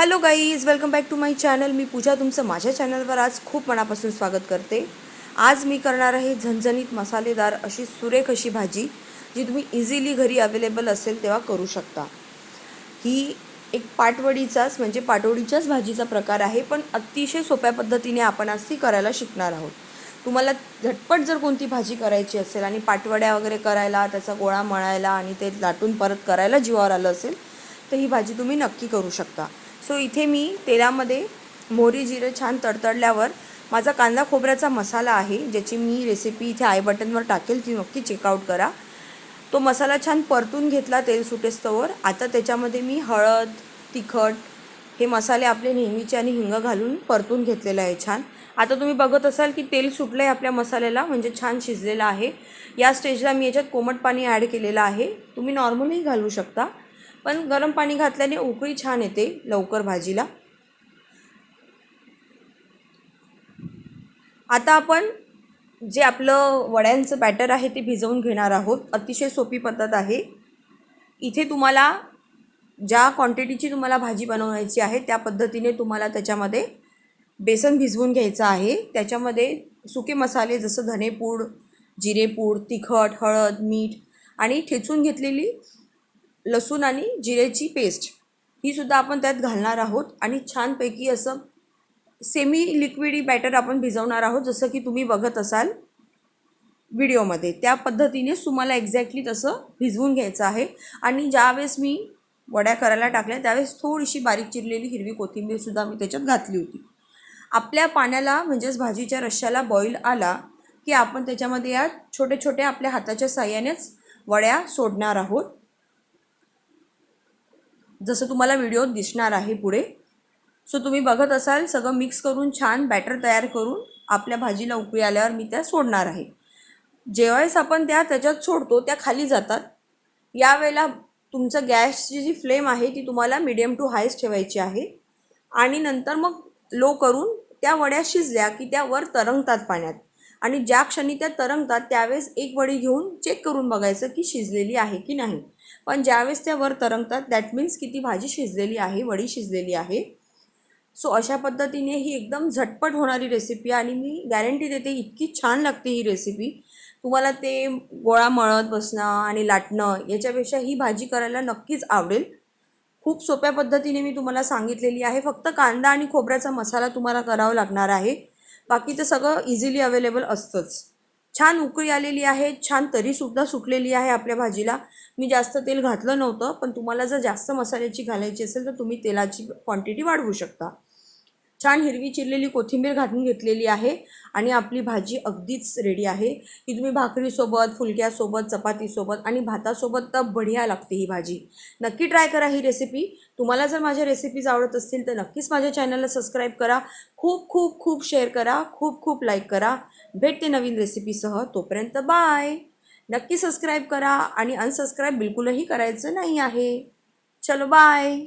Hello guys welcome back to my channel मी पूजा तुमचं माझ्या चॅनलवर आज खूप मनापासून स्वागत करते. आज मी करणार आहे झणझणीत मसालेदार अशी सुरेख अशी भाजी जी तुम्ही इझिली घरी अवेलेबल असेल तेव्हा करू शकता. ही एक पाटवडीचाच म्हणजे पाटवडीच्याच भाजीचा प्रकार आहे पण अतिशय सोप्या पद्धतीने आपण आज ती करायला शिकणार आहोत. तुम्हाला झटपट जर कोणती भाजी करायची असेल आणि पाटवड्या वगैरे करायला त्याचा गोळा मळायला आणि ते लाटून परत करायला जीवावर आलं असेल तर ही भाजी तुम्ही नक्की करू शकता. सो इथे मी तेलामध्ये मोहरी जिरे छान तडतडल्यावर माझा कांदा खोबऱ्याचा मसाला आहे ज्याची मी रेसिपी इथे आय बटनवर टाकेल ती नक्की चेकआउट करा. तो मसाला छान परतून घेतला तेल सुटेस्तवर. आता त्याच्यामध्ये मी हळद तिखट हे मसाले आपले नेहमीचे आणि हिंग घालून परतून घेतलेलं आहे छान. आता तुम्ही बघत असाल की तेल सुटलं आहे आपल्या मसाल्याला म्हणजे छान शिजलेलं आहे. या स्टेजला मी याच्यात कोमट पाणी ॲड केलेलं आहे. तुम्ही नॉर्मलही घालू शकता. पण गरम पाणी घातल्याने उकळी छान येते लवकर भाजीला. आता आपण जे आपलं वड्यांचं बॅटर आहे ते भिजवून घेणार आहोत. अतिशय सोपी पद्धत आहे. इथे तुम्हाला ज्या क्वांटिटीची तुम्हाला भाजी बनवायची आहे त्या पद्धतीने तुम्हाला त्याच्यामध्ये बेसन भिजवून घ्यायचं आहे. त्याच्यामध्ये सुके मसाले जसं धनेपूड जिरेपूड तिखट हळद मीठ आणि ठेचून घेतलेली लसूण आणि जिरेची पेस्ट ही सुद्धा आपण त्यात घालणार आहोत आणि छानपैकी असं सेमी लिक्विडी बॅटर आपण भिजवणार आहोत जसं की तुम्ही बघत असाल व्हिडिओमध्ये. त्या पद्धतीनेच तुम्हाला एक्झॅक्टली तसं भिजवून घ्यायचं आहे. आणि ज्यावेळेस मी वड्या करायला टाकल्या त्यावेळेस थोडीशी बारीक चिरलेली हिरवी कोथिंबीरसुद्धा मी त्याच्यात घातली होती. आपल्या पाण्याला म्हणजेच भाजीच्या रश्श्याला बॉईल आला की आपण त्याच्यामध्ये या छोटे छोटे आपल्या हाताच्या साह्यानेच वड्या सोडणार आहोत. जसं तुम्हाला व्हिडिओ दिसणार आहे पुढे. सो तुम्ही बघत असाल सगळं मिक्स करून छान बॅटर तयार करून आपल्या भाजीला उकळी आल्यावर मी त्या सोडणार आहे. जेव्हावेळेस आपण त्या त्याच्यात सोडतो त्या खाली जातात. यावेळेला तुमचं गॅसची जी फ्लेम आहे ती तुम्हाला मिडियम टू हायच ठेवायची आहे. आणि नंतर मग लो करून त्या वड्या शिजल्या की त्या वर तरंगतात पाण्यात. आणि ज्या क्षणी त्या तरंगतात त्यावेळेस एक वडी घेऊन चेक करून बघायचं की शिजलेली आहे की नाही. पण ज्यावेळेस त्या वर तरंगतात दॅट मीन्स की ती भाजी शिजलेली आहे वडी शिजलेली आहे. सो अशा पद्धतीने ही एकदम झटपट होणारी रेसिपी आणि मी गॅरंटी देते इतकी छान लागते ही रेसिपी तुम्हाला ते गोळा मळत बसणं आणि लाटणं याच्यापेक्षा ही भाजी करायला नक्कीच आवडेल. खूप सोप्या पद्धतीने मी तुम्हाला सांगितलेली आहे. फक्त कांदा आणि खोबऱ्याचा मसाला तुम्हाला करावा लागणार आहे. बाकी तर सगळं इझिली अवेलेबल असतंच. छान उकळी आलेली आहे छान तरीसुद्धा सुटलेली आहे आपल्या भाजीला. मी जास्त तेल घातलं नव्हतं पण तुम्हाला जर जास्त मसाल्याची घालायची असेल तर तुम्ही तेलाची क्वांटिटी वाढवू शकता. छान हिरवी चिरलेली कोथिंबीर घालून घेतलेली आहे आणि आपली भाजी अगदीच रेडी आहे. ही तुम्ही भाकरीसोबत फुलक्यासोबत चपातीसोबत आणि भातासोबत तर बढिया लागते ही भाजी. नक्की ट्राय करा ही रेसिपी तुम्हाला जर माझ्या रेसिपीज आवडत असतील तर नक्कीच माझ्या चॅनलला सबस्क्राईब करा. खूप खूप खूप शेअर करा. खूप खूप लाईक करा. भेटते नवीन रेसिपीसह तोपर्यंत बाय नक्की सबस्क्राईब करा आणि अनसबस्क्राईब बिलकुलही करायचं नाही आहे. चलो बाय